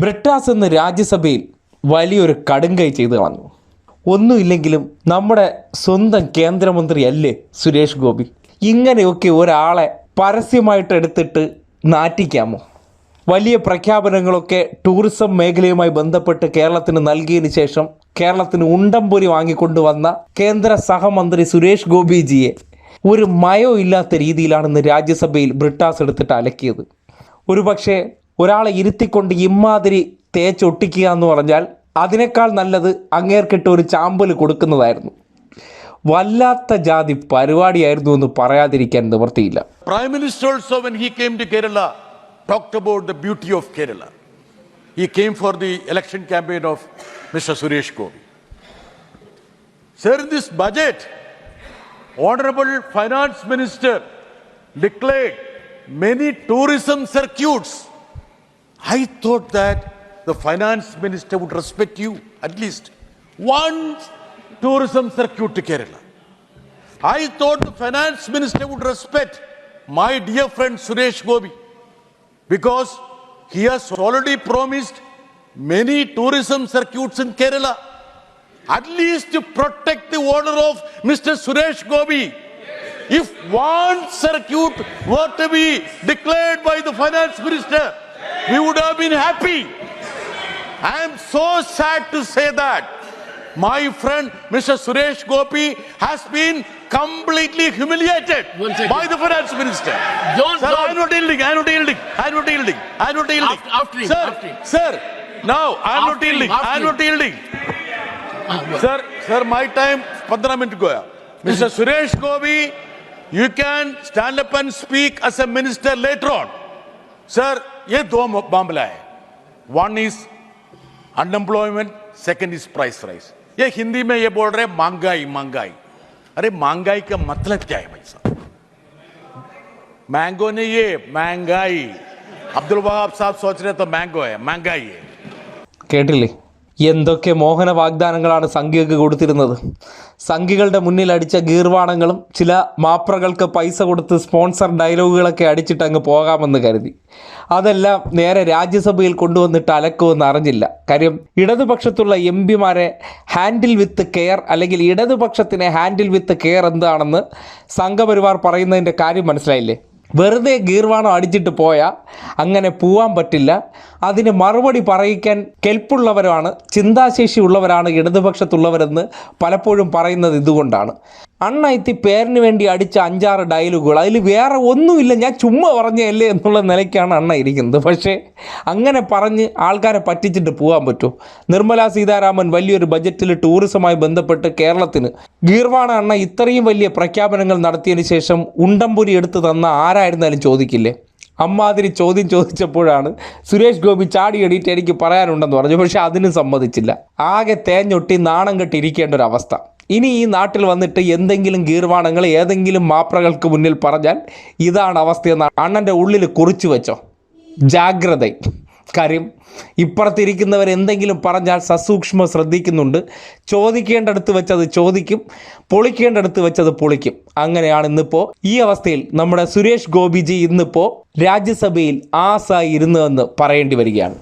ബ്രിട്ടാസ് എന്ന് രാജ്യസഭയിൽ വലിയൊരു കടുങ്കൈ ചെയ്തു കളഞ്ഞു. ഒന്നുമില്ലെങ്കിലും നമ്മുടെ സ്വന്തം കേന്ദ്രമന്ത്രി അല്ലേ സുരേഷ് ഗോപി? ഇങ്ങനെയൊക്കെ ഒരാളെ പരസ്യമായിട്ട് എടുത്തിട്ട് നാറ്റിക്കാമോ? വലിയ പ്രഖ്യാപനങ്ങളൊക്കെ ടൂറിസം മേഖലയുമായി ബന്ധപ്പെട്ട് കേരളത്തിന് നൽകിയതിന് ശേഷം കേരളത്തിന് ഉണ്ടംപൊരി വാങ്ങിക്കൊണ്ടുവന്ന കേന്ദ്ര സഹമന്ത്രി സുരേഷ് ഗോപിജിയെ ഒരു മയോ ഇല്ലാത്ത രീതിയിലാണ് ഇന്ന് രാജ്യസഭയിൽ ബ്രിട്ടാസ് എടുത്തിട്ട് അലക്കിയത്. ഒരുപക്ഷെ ഒരാളെ ഇരുത്തിക്കൊണ്ട് ഇമ്മാതിരി തേച്ചൊട്ടിക്കുക എന്ന് പറഞ്ഞാൽ അതിനേക്കാൾ നല്ലത് അങ്ങേർക്കിട്ട് ഒരു ചാമ്പൽ കൊടുക്കുന്നതായിരുന്നു വല്ലാത്ത ജാതി പരിപാടിയായിരുന്നു എന്ന് പറയാതിരിക്കാൻ നിവൃത്തിയില്ല Minister also, when he came to Kerala, talked about the beauty of Kerala. He came for the election campaign of Mr. Suresh Gopi. Sir, in this budget, Honorable Finance Minister declared many tourism circuits. I thought that the Finance Minister would respect you, at least one tourism circuit to Kerala. I thought the finance minister would respect my dear friend Suresh Gobi because he has already promised many tourism circuits in Kerala. At least to protect the honor of Mr. Suresh Gobi. If one circuit were to be declared by the finance minister, we would have been happy. I am so sad to say that my friend Mr. Suresh Gopi has been completely humiliated by the finance minister. Don't- sir, don't- I'm not yielding. I'm not yielding. I'm not yielding. I'm not yielding. After- after him, sir, after him. sir, now I'm not After him, yielding. after I'm him. not yielding. Sir, sir, my time 15 minutes go. Mr. Suresh Gopi, you can stand up and speak as a minister later on. Sir, ये दो मामला है one is unemployment second is price rise ये हिंदी में ये बोल रहे हैं महंगाई महंगाई अरे महंगाई का मतलब क्या है भाई साहब मैंगो नहीं ये महंगाई अब्दुल वहाब साहब सोच रहे तो मैंगो है महंगाई है കേട്ടില്ലേ എന്തൊക്കെ മോഹന വാഗ്ദാനങ്ങളാണ് സംഘികൾക്ക് കൊടുത്തിരുന്നത്? സംഘികളുടെ മുന്നിൽ അടിച്ച ഗീർവാണങ്ങളും ചില മാപ്രകൾക്ക് പൈസ കൊടുത്ത് സ്പോൺസർ ഡയലോഗുകളൊക്കെ അടിച്ചിട്ട് അങ്ങ് പോകാമെന്ന് കരുതി. അതെല്ലാം നേരെ രാജ്യസഭയിൽ കൊണ്ടുവന്നിട്ട് അലക്കുമെന്ന് അറിഞ്ഞില്ല. കാര്യം ഇടതുപക്ഷത്തുള്ള എം പിമാരെ ഹാൻഡിൽ വിത്ത് കെയർ അല്ലെങ്കിൽ ഇടതുപക്ഷത്തിനെ ഹാൻഡിൽ വിത്ത് കെയർ എന്താണെന്ന് സംഘപരിവാർ പറയുന്നതിന്റെ കാര്യം മനസ്സിലായില്ലേ? വെറുതെ ഗീർവാണം അടിച്ചിട്ട് പോയാൽ അങ്ങനെ പോവാൻ പറ്റില്ല. അതിന് മറുപടി പറയിക്കാൻ കെൽപ്പുള്ളവരാണ് ചിന്താശേഷി ഉള്ളവരാണ് ഇടതുപക്ഷത്തുള്ളവരെന്ന് പലപ്പോഴും പറയുന്നത് ഇതുകൊണ്ടാണ്. അണ്ണയത്തി പേരിന് വേണ്ടി അടിച്ച അഞ്ചാറ് ഡയലോഗുകൾ അതിൽ വേറെ ഒന്നുമില്ല. ഞാൻ ചുമ്മാ പറഞ്ഞല്ലേ എന്നുള്ള നിലയ്ക്കാണ് അണ്ണ ഇരിക്കുന്നത്. പക്ഷേ അങ്ങനെ പറഞ്ഞ് ആൾക്കാരെ പറ്റിച്ചിട്ട് പോകാൻ പറ്റുമോ നിർമ്മലാ സീതാരാമൻ വലിയൊരു ബജറ്റിൽ ടൂറിസമായി ബന്ധപ്പെട്ട് കേരളത്തിന്. ഗീർവാണ അണ്ണ ഇത്രയും വലിയ പ്രഖ്യാപനങ്ങൾ നടത്തിയതിന് ശേഷം ഉണ്ടംപുരി എടുത്തു തന്ന ആരായിരുന്നാലും ചോദിക്കില്ലേ? അമ്മാതിരി ചോദ്യം ചോദിച്ചപ്പോഴാണ് സുരേഷ് ഗോപി ചാടി എണീറ്റ് എനിക്ക് പറയാനുണ്ടെന്ന് പറഞ്ഞു. പക്ഷേ അതിനും സമ്മതിച്ചില്ല. ആകെ തേഞ്ഞൊട്ടി നാണം കെട്ടിരിക്കേണ്ട ഒരു അവസ്ഥ. ഇനി ഈ നാട്ടിൽ വന്നിട്ട് എന്തെങ്കിലും ഗീർവാണങ്ങൾ ഏതെങ്കിലും മാപ്രകൾക്ക് മുന്നിൽ പറഞ്ഞാൽ ഇതാണ് അവസ്ഥയെന്ന് അണ്ണന്റെ ഉള്ളിൽ കുറിച്ചു വെച്ചോ. ജാഗ്രത കാര്യം ഇപ്പുറത്തിരിക്കുന്നവർ എന്തെങ്കിലും പറഞ്ഞാൽ സസൂക്ഷ്മം ശ്രദ്ധിക്കുന്നുണ്ട്. ചോദിക്കേണ്ടടുത്ത് വെച്ചത് ചോദിക്കും പൊളിക്കേണ്ടടുത്ത് വെച്ചത് പൊളിക്കും. അങ്ങനെയാണ് ഇന്നിപ്പോൾ ഈ അവസ്ഥയിൽ നമ്മുടെ സുരേഷ് ഗോപിജി ഇന്നിപ്പോൾ രാജ്യസഭയിൽ ആസായി ഇരുന്നതെന്ന് പറയേണ്ടി വരികയാണ്.